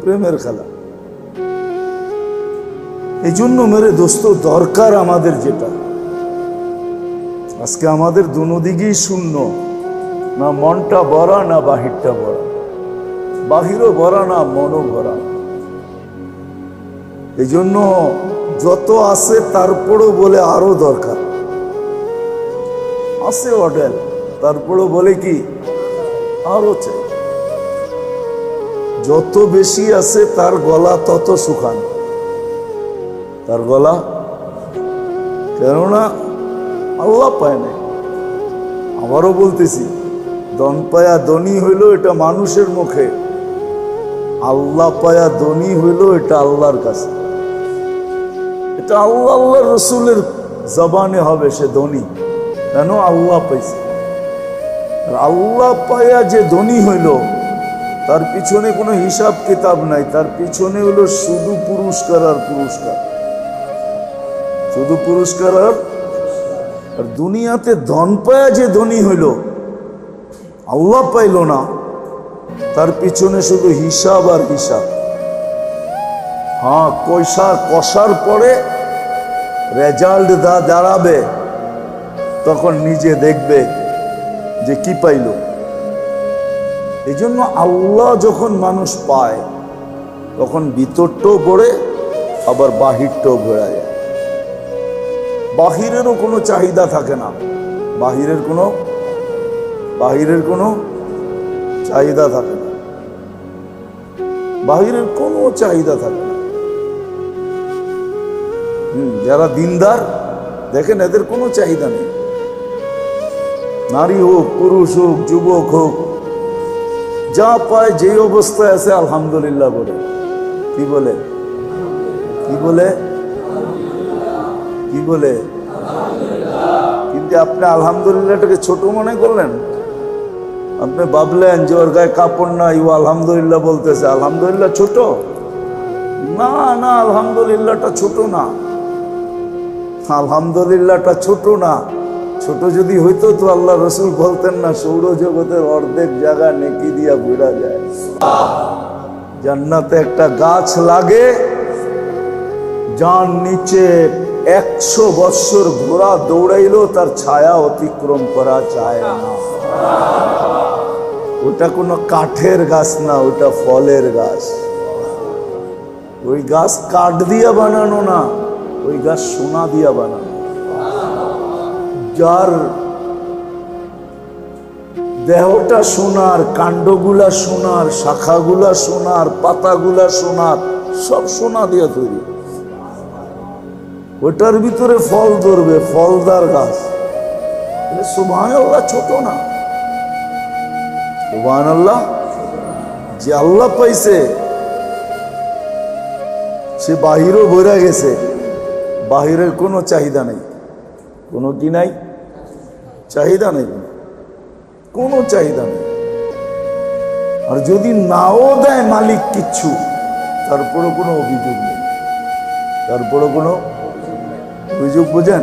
প্রেমের খেলা। এই জন্য মেরে দোস্ত, দরকার আমাদের যেটা। আজকে আমাদের দুদিকেই শূন্য। না মনটা ভরা, না বাহিরটা ভরা। বাহিরও ভরা, না মনও ভরা। এই জন্য যত আছে তারপরও বলে আরও দরকার। আছে হোটেল তারপরও বলে কি? আরও চাই। যত বেশি আছে তার গলা তত শুকান। তার গলা? কেননা আল্লাহ পায় নাই। আবারও বলতেছি দন পায়া দনি হইল এটা মানুষের মুখে। আল্লাহ পায়া দনি হইল এটা আল্লাহর কাছে। এটা আল্লাহ আল্লাহ রসুলের জবানে হবে সে ধনী। কেন? আল্লাহ পাইছে। আল্লাহ পায়া যে ধনী হইল তার পিছনে কোনো হিসাব কিতাব নাই। তার পিছনে হলো শুধু পুরস্কার আর পুরস্কার। শুধু পুরস্কার আর আর দুনিয়াতে ধন পায়া যে ধনী হইল, আল্লাহ পাইল না। তার পিছনে শুধু হিসাব আর হিসাব। হ্যাঁ কয়সার কষার পরে রেজাল্ট দা দাঁড়াবে, তখন নিজে দেখবে যে কি পাইল। এই জন্য আল্লাহ যখন মানুষ পায় তখন ভিতরটাও পড়ে আবার বাহিরটাও ঘোরা যায়। বাহিরেরও কোনো চাহিদা থাকে না। বাহিরের কোনো বাহিরের কোনো চাহিদা থাকে না। বাহিরের কোনো চাহিদা থাকে না। হুম, যারা দিনদার দেখেন এদের কোনো চাহিদা নেই। নারী হোক পুরুষ হোক যুবক হোক যা পায় যে অবস্থায় আছে, আলহামদুলিল্লাহ বলে। কি বলে? কি বলে? কি বলে? কিন্তু আপনি আলহামদুলিল্লাহটাকে ছোট মনে করলেন? আপনি ভাবলেন যে ওর গায়ে কাপড় নাই, ও আলহামদুলিল্লাহ বলতেছে, আলহামদুলিল্লাহ ছোট? না না, আলহামদুলিল্লাহটা ছোট না। আলহামদুলিল্লাহটা ছোট না। ছোট যদি হইতো তো আল্লাহ রসুল বলতেন না, সৌরজগতের অর্ধেক জায়গা নেকি দিয়া বেড়া যায়। জান্নাতে একটা গাছ লাগে, যার নিচে একশো বৎসর ঘোড়া দৌড়াইলো, তার ছায়া অতিক্রম করা যায় না। ওটা কোনো কাঠের গাছ না, ওটা ফলের গাছ। ওই গাছ কাঠ দিয়া বানানো না, ওই গাছ সোনা দিয়া বানানো। যার দেহটা সোনার, কাণ্ডগুলা সোনার, শাখাগুলা সোনার, পাতাগুলা সোনার, সব সোনা দিয়ে তৈরি। ওটার ভিতরে ফল ধরবে, ফলদার গাছ। সুবাহ ছোট না। সুবাহ আল্লাহ যে আল্লাহ পাইছে, সে বাহিরও বইরা গেছে। বাহিরের কোনো চাহিদা নেই। কোনো কি নাই চাহিদা নেই। কোনো। চাহিদা নেই। আর যদি নাও দেয় মালিক কিচ্ছু, তারপরও কোনো অভিযোগ নেই। তারপরও কোনো অভিযোগ বোঝেন?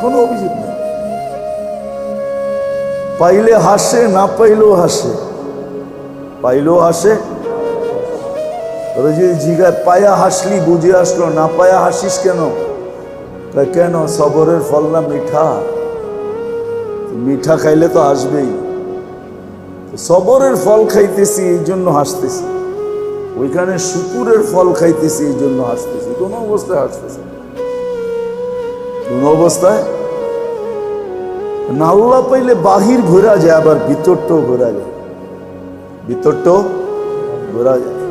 কোনো অভিযোগ নেই। পাইলে হাসে, না পাইলেও হাসে। পাইলেও হাসে। তোরা যদি জিগায় পায়া হাসলি, বুঝে আসলো, না পায়া হাসিস কেন? কয়, কেন? সবরের ফল না মিঠা? মিঠা খাইলে তো আসবেই। সবরের ফল খাইতেছি এই জন্য হাসতেছি। ওইখানে শুকুরের ফল খাইতেছি এই জন্য হাসতেছি। কোন অবস্থায় হাসতেছি। কোন অবস্থায়? নাল্লা পাইলে বাহির ঘোরা যায় আবার ভিতরটাও ঘোরা যায়। ভিতরটাও ঘোরা যায়।